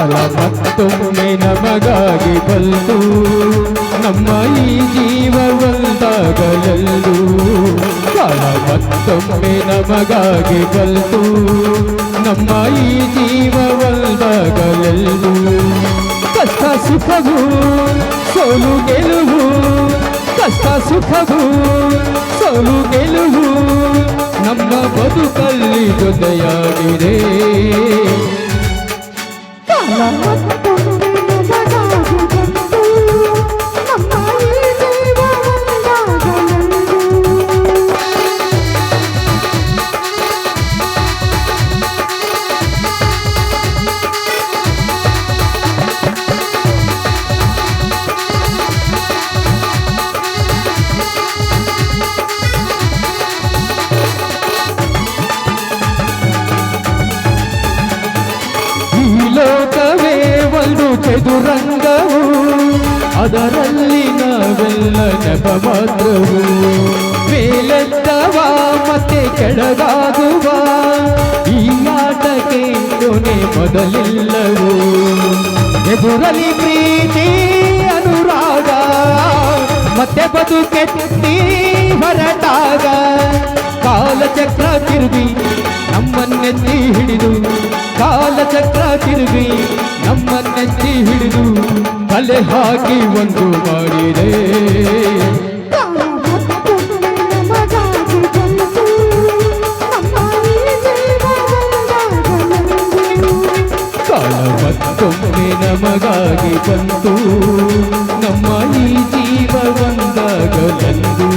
ಕಾಲ ಮತ್ತೊಮ್ಮೆ ನಮಗಾಗಿ ಬಂತು ನಮ್ಮ ಈ ಜೀವ ಒಂದಾಗಲೆಂದು ಕಾಲ ಮತ್ತೊಮ್ಮೆ ನಮಗಾಗಿ ಬಂತು ನಮ್ಮ ಈ ಜೀವ ಒಂದಾಗಲೆಂದು ಕಷ್ಟ ಸುಖವು ಸೋಲು ಗೆಲುವು, ಕಷ್ಟ ಸುಖವು ಸೋಲು ಗೆಲುವು ನಮ್ಮ ಬದುಕಲ್ಲಿ ಜೊತೆಯಾಗಿದೆ. ಚದುರಂಗವು ಅದರಲ್ಲಿ ನಾವೆಲ್ಲ ನೆಪ ಮಾತ್ರವು. ಮೇಲೆತ್ತವ, ಮತ್ತೆ ಕೆಳಗಾಗುವ, ಈ ಆಟಕ್ಕೆ ಕೊನೆ ಮೊದಲಿಲ್ಲವು. ಎದುರಲಿ ಪ್ರೀತಿ, ಅನುರಾಗ, ಮತ್ತೆ ಬದುಕೆತ್ತಿ ಹೊರಟಾಗ. ಕಾಲಚಕ್ರ ತಿರುಗಿ, ನಮ್ಮನ್ನೆತ್ತಿ ಹಿಡಿದು, ಕಾಲಚಕ್ರ ತಿರುಗಿ, ನಮ್ಮನ್ನೆತ್ತಿ ಹಿಡಿದು ತಲೆ ಹಾಕಿ ಒಂದು ಮಾಡಿದೆ. ಕಾಲ ಮತ್ತೊಮ್ಮೆ ನಮಗಾಗಿ ಬಂತು. ನಮ್ಮ ಈ ಜೀವ ಒಂದಾಗಲೆಂದು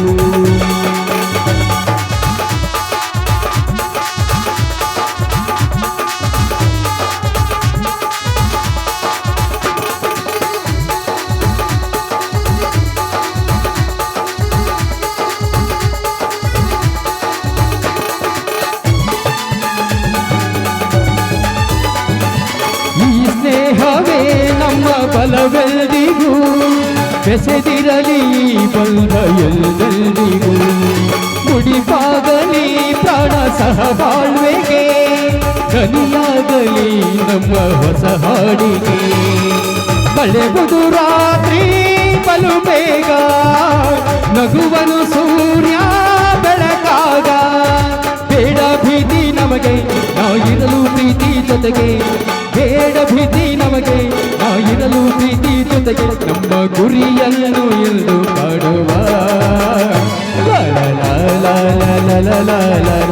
ಸ್ನೇಹವೇ ನಮ್ಮ ಬಲವೆಲ್ಲರಿಗೂ ಬೆಸೆದಿರಲಿ ಈ ಎಲ್ಲರಿಗೂ ಮುಡಿಪಾಗಲಿ ಪ್ರಾಣ ಸಹ ಬಾಳ್ವೆಗೆ ಕನಿಯಾಗಲಿ ನಮ್ಮ ಹೊಸ ಹಾಡಿಗೆ. ಬಳೆಬುದು ರಾತ್ರಿ ಬಲು ಬೇಗ, ನಗುವನು ಸೂರ್ಯ ಜೊತೆಗೆ ನಾಯಿರಲು ಪ್ರೀತಿ ಜೊತೆಗೆ ನಮ್ಮ ಗುರಿಯನ್ನು ಎಂದು ಮಾಡುವ ಲ ಲ